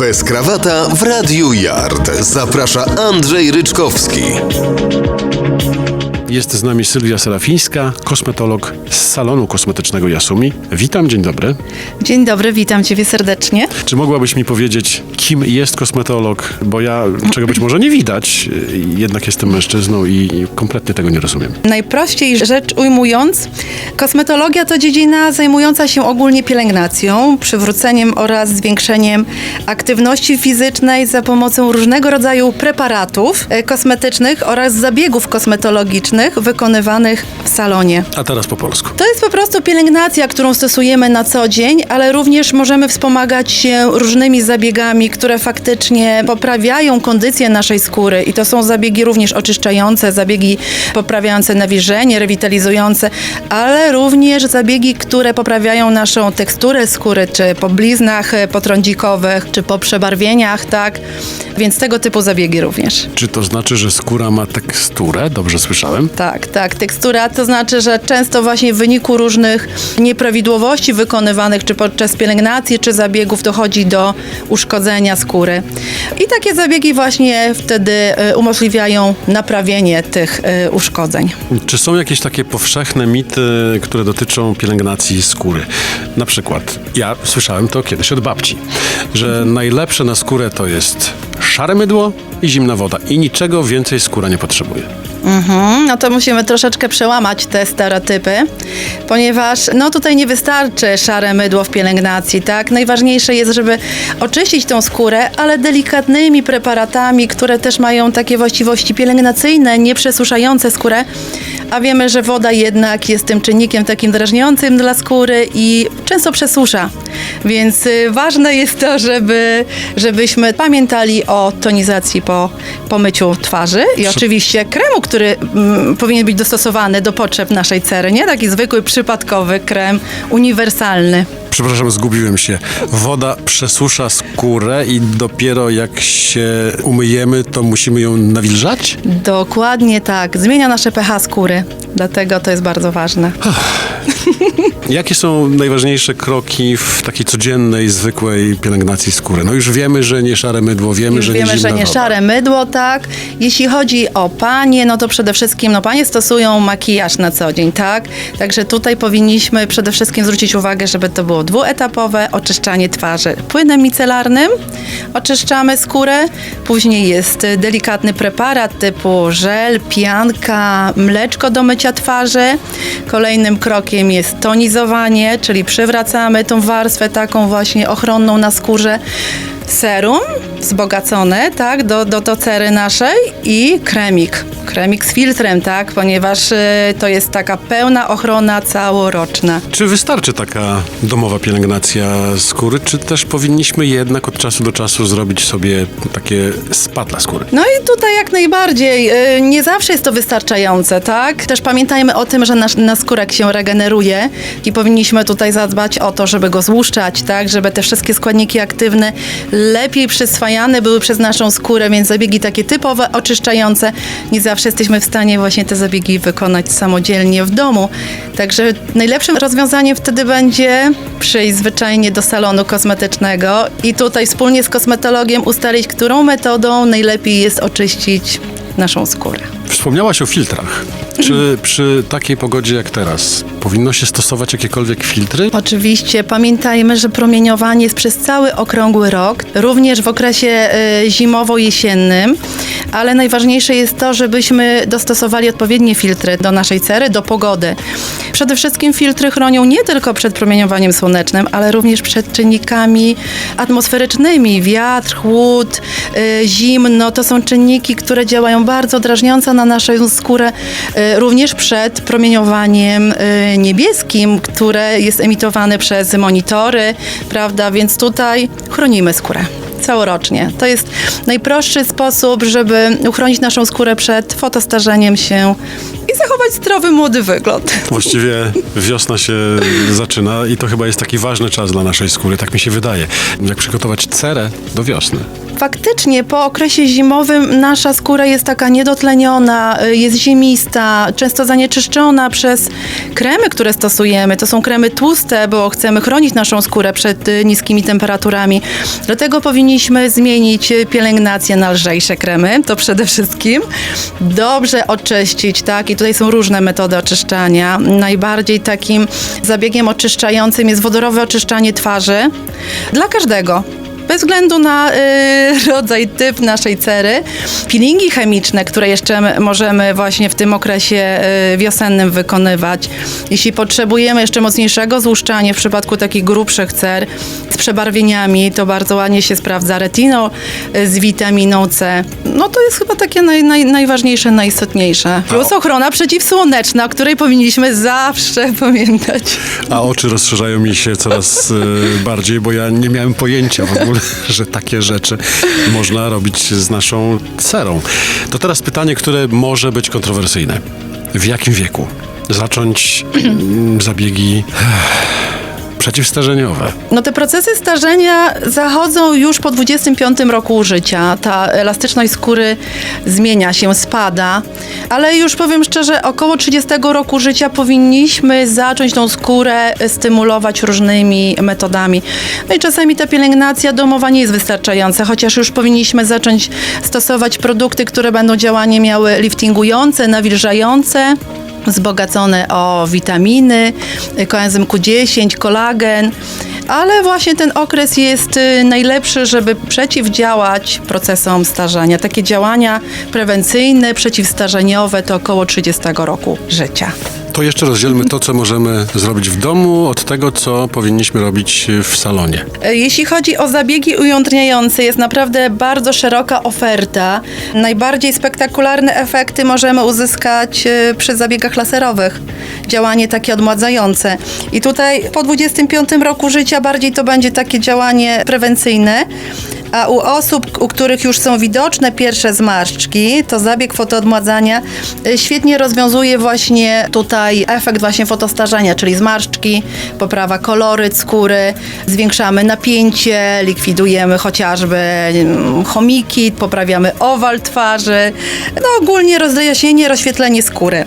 Bez krawata w Radiu Yard. Zaprasza Andrzej Ryczkowski. Jest z nami Sylwia Serafińska, kosmetolog z salonu kosmetycznego Yasumi. Witam, dzień dobry. Dzień dobry, witam Ciebie serdecznie. Czy mogłabyś mi powiedzieć, kim jest kosmetolog? Bo ja, czego być może nie widać, jednak jestem mężczyzną i kompletnie tego nie rozumiem. Najprościej rzecz ujmując, kosmetologia to dziedzina zajmująca się ogólnie pielęgnacją, przywróceniem oraz zwiększeniem aktywności fizycznej za pomocą różnego rodzaju preparatów e, kosmetycznych oraz zabiegów kosmetologicznych wykonywanych w salonie. A teraz po polsku. To jest po prostu pielęgnacja, którą stosujemy na co dzień, ale również możemy wspomagać się różnymi zabiegami, które faktycznie poprawiają kondycję naszej skóry. I to są zabiegi również oczyszczające, zabiegi poprawiające nawilżenie, rewitalizujące, ale również zabiegi, które poprawiają naszą teksturę skóry, czy po bliznach e, potrądzikowych, czy po przebarwieniach, tak? Więc tego typu zabiegi również. Czy to znaczy, że skóra ma teksturę? Dobrze słyszałem? Tak, tak. Tekstura to znaczy, że często właśnie w wyniku różnych nieprawidłowości wykonywanych, czy podczas pielęgnacji, czy zabiegów dochodzi do uszkodzenia skóry. I takie zabiegi właśnie wtedy e, umożliwiają naprawienie tych e, uszkodzeń. Czy są jakieś takie powszechne mity, które dotyczą pielęgnacji skóry? Na przykład, ja słyszałem to kiedyś od babci, że najlepsze na skórę to jest szare mydło i zimna woda i niczego więcej skóra nie potrzebuje. Mhm, no to musimy troszeczkę przełamać te stereotypy, ponieważ no tutaj nie wystarczy szare mydło w pielęgnacji, tak? Najważniejsze jest, żeby oczyścić tą skórę, ale delikatnymi preparatami, które też mają takie właściwości pielęgnacyjne, nie przesuszające skórę, a wiemy, że woda jednak jest tym czynnikiem takim drażniącym dla skóry i często przesusza. Więc y, ważne jest to, żeby, żebyśmy pamiętali o tonizacji po, po myciu twarzy i oczywiście kremu, który mm, powinien być dostosowany do potrzeb naszej cery, nie taki zwykły, przypadkowy krem uniwersalny. Przepraszam, zgubiłem się. Woda przesusza skórę i dopiero jak się umyjemy, to musimy ją nawilżać? Dokładnie tak. Zmienia nasze pH skóry, dlatego to jest bardzo ważne. Jakie są najważniejsze kroki w takiej codziennej, zwykłej pielęgnacji skóry? No już wiemy, że nie szare mydło, wiemy, Już że wiemy, nie że zimna nie woda. szare mydło, tak. Jeśli chodzi o panie, no to przede wszystkim no panie stosują makijaż na co dzień, tak? Także tutaj powinniśmy przede wszystkim zwrócić uwagę, żeby to było dwuetapowe oczyszczanie twarzy. Płynem micelarnym oczyszczamy skórę, później jest y, delikatny preparat typu żel, pianka, mleczko do mycia twarzy. Kolejnym krokiem jest tonizowanie, czyli przywracamy tą warstwę taką właśnie ochronną na skórze serum wzbogacone, tak, do, do, do cery naszej i kremik. Kremik z filtrem, tak, ponieważ y, to jest taka pełna ochrona całoroczna. Czy wystarczy taka domowa pielęgnacja skóry, czy też powinniśmy jednak od czasu do czasu zrobić sobie takie spa dla skóry? No i tutaj jak najbardziej, y, nie zawsze jest to wystarczające, tak? Też pamiętajmy o tym, że nasz, nasz skórek się regeneruje i powinniśmy tutaj zadbać o to, żeby go złuszczać, tak? Żeby te wszystkie składniki aktywne lepiej przyswajane były przez naszą skórę, więc zabiegi takie typowe, oczyszczające, nie zawsze jesteśmy w stanie właśnie te zabiegi wykonać samodzielnie w domu. Także najlepszym rozwiązaniem wtedy będzie przyjść zwyczajnie do salonu kosmetycznego i tutaj wspólnie z kosmetologiem ustalić, którą metodą najlepiej jest oczyścić naszą skórę. Wspomniałaś o filtrach. Czy przy takiej pogodzie jak teraz powinno się stosować jakiekolwiek filtry? Oczywiście pamiętajmy, że promieniowanie jest przez cały okrągły rok, również w okresie y, zimowo-jesiennym, ale najważniejsze jest to, żebyśmy dostosowali odpowiednie filtry do naszej cery, do pogody. Przede wszystkim filtry chronią nie tylko przed promieniowaniem słonecznym, ale również przed czynnikami atmosferycznymi, wiatr, chłód, y, zimno. To są czynniki, które działają bardzo drażniąco na naszą skórę, y, również przed promieniowaniem y, niebieskim, które jest emitowane przez monitory, prawda? Więc tutaj chronimy skórę całorocznie. To jest najprostszy sposób, żeby uchronić naszą skórę przed fotostarzeniem się i zachować zdrowy, młody wygląd. Właściwie wiosna się zaczyna i to chyba jest taki ważny czas dla naszej skóry, tak mi się wydaje. Jak przygotować cerę do wiosny? Faktycznie po okresie zimowym nasza skóra jest taka niedotleniona, y, jest zimista, często zanieczyszczona przez kremy, które stosujemy. To są kremy tłuste, bo chcemy chronić naszą skórę przed y, niskimi temperaturami. Dlatego powinniśmy zmienić y, pielęgnację na lżejsze kremy, to przede wszystkim. Dobrze oczyścić, tak? I tutaj są różne metody oczyszczania. Najbardziej takim zabiegiem oczyszczającym jest wodorowe oczyszczanie twarzy dla każdego. Bez względu na y, rodzaj, typ naszej cery, peelingi chemiczne, które jeszcze możemy właśnie w tym okresie y, wiosennym wykonywać. Jeśli potrzebujemy jeszcze mocniejszego złuszczania w przypadku takich grubszych cer z przebarwieniami, to bardzo ładnie się sprawdza retinol y, z witaminą C. No to jest chyba takie naj, naj, najważniejsze, najistotniejsze. Plus ochrona przeciwsłoneczna, o której powinniśmy zawsze pamiętać. A oczy rozszerzają mi się coraz bardziej, bo ja nie miałem pojęcia w ogóle, że takie rzeczy można robić z naszą cerą. To teraz pytanie, które może być kontrowersyjne. W jakim wieku zacząć mm, zabiegi przeciwstarzeniowe? No te procesy starzenia zachodzą już po 25 roku życia. Ta elastyczność skóry zmienia się, spada, ale już powiem szczerze, około 30 roku życia powinniśmy zacząć tą skórę stymulować różnymi metodami. No i czasami ta pielęgnacja domowa nie jest wystarczająca, chociaż już powinniśmy zacząć stosować produkty, które będą działanie miały liftingujące, nawilżające wzbogacone o witaminy, koenzym Q10, kolagen, ale właśnie ten okres jest y, najlepszy, żeby przeciwdziałać procesom starzenia. Takie działania prewencyjne, przeciwstarzeniowe to około 30 roku życia. To jeszcze rozdzielmy to, co możemy zrobić w domu, od tego, co powinniśmy robić w salonie. E, Jeśli chodzi o zabiegi ujędrniające, jest naprawdę bardzo szeroka oferta. Najbardziej spektakularne efekty możemy uzyskać e, przy zabiegach laserowych. Działanie takie odmładzające. I tutaj po 25 roku życia bardziej to będzie takie działanie prewencyjne. A u osób, u których już są widoczne pierwsze zmarszczki, to zabieg fotoodmładzania e, świetnie rozwiązuje właśnie tutaj efekt właśnie fotostarzenia, czyli zmarszczki, poprawa koloryt skóry, zwiększamy napięcie, likwidujemy chociażby mm, chomiki, poprawiamy owal twarzy, no ogólnie rozjaśnienie, rozświetlenie skóry.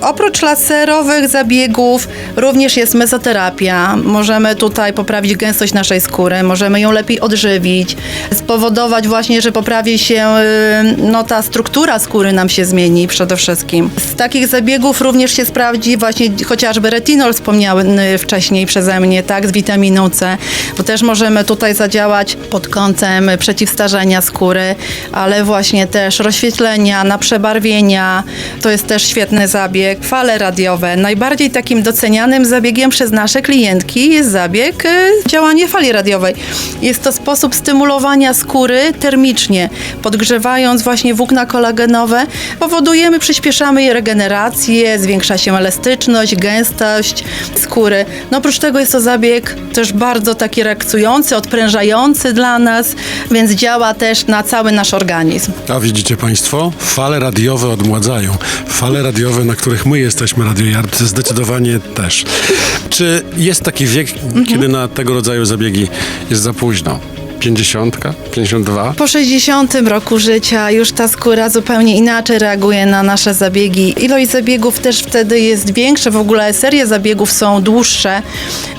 Oprócz laserowych zabiegów również jest mezoterapia. Możemy tutaj poprawić gęstość naszej skóry, możemy ją lepiej odżywić, spowodować właśnie, że poprawi się y, no, ta struktura skóry nam się zmieni przede wszystkim. Z takich zabiegów również się sprawdzi właśnie chociażby retinol wspomniany wcześniej przeze mnie, tak, z witaminą C, bo też możemy tutaj zadziałać pod kątem przeciwstarzenia skóry, ale właśnie też rozświetlenia, na przebarwienia. To jest też świetny zabieg. Fale radiowe. Najbardziej takim docenianym zabiegiem przez nasze klientki jest zabieg y, działanie fali radiowej. Jest to sposób stymulowania skóry termicznie, podgrzewając właśnie włókna kolagenowe. Powodujemy, przyspieszamy jej regenerację, zwiększa się elastyczność, gęstość skóry. No oprócz tego jest to zabieg też bardzo taki relaksujący, odprężający dla nas, więc działa też na cały nasz organizm. A widzicie Państwo, fale radiowe odmładzają. Fale radiowe, na których my jesteśmy, Radio Yard, zdecydowanie też. Czy jest taki wiek, kiedy na tego rodzaju zabiegi jest za późno? 50, 52? Po 60 roku życia już ta skóra zupełnie inaczej reaguje na nasze zabiegi. Ilość zabiegów też wtedy jest większa, w ogóle serie zabiegów są dłuższe.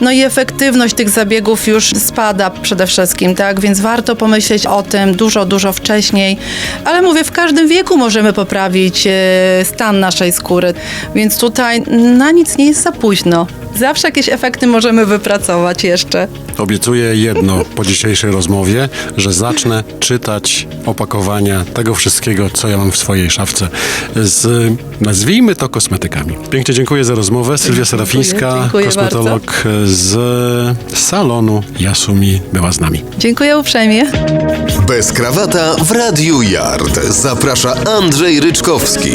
No i efektywność tych zabiegów już spada przede wszystkim, tak? Więc warto pomyśleć o tym dużo, dużo wcześniej. Ale mówię, w każdym wieku możemy poprawić e, stan naszej skóry, więc tutaj na nic nie jest za późno. Zawsze jakieś efekty możemy wypracować jeszcze. Obiecuję jedno po dzisiejszej rozmowie, że zacznę czytać opakowania tego wszystkiego, co ja mam w swojej szafce z, nazwijmy to, kosmetykami. Pięknie dziękuję za rozmowę. Sylwia Serafińska, dziękuję kosmetolog z salonu Jasumi była z nami. Dziękuję uprzejmie. Bez krawata w Radiu Yard. Zaprasza Andrzej Ryczkowski.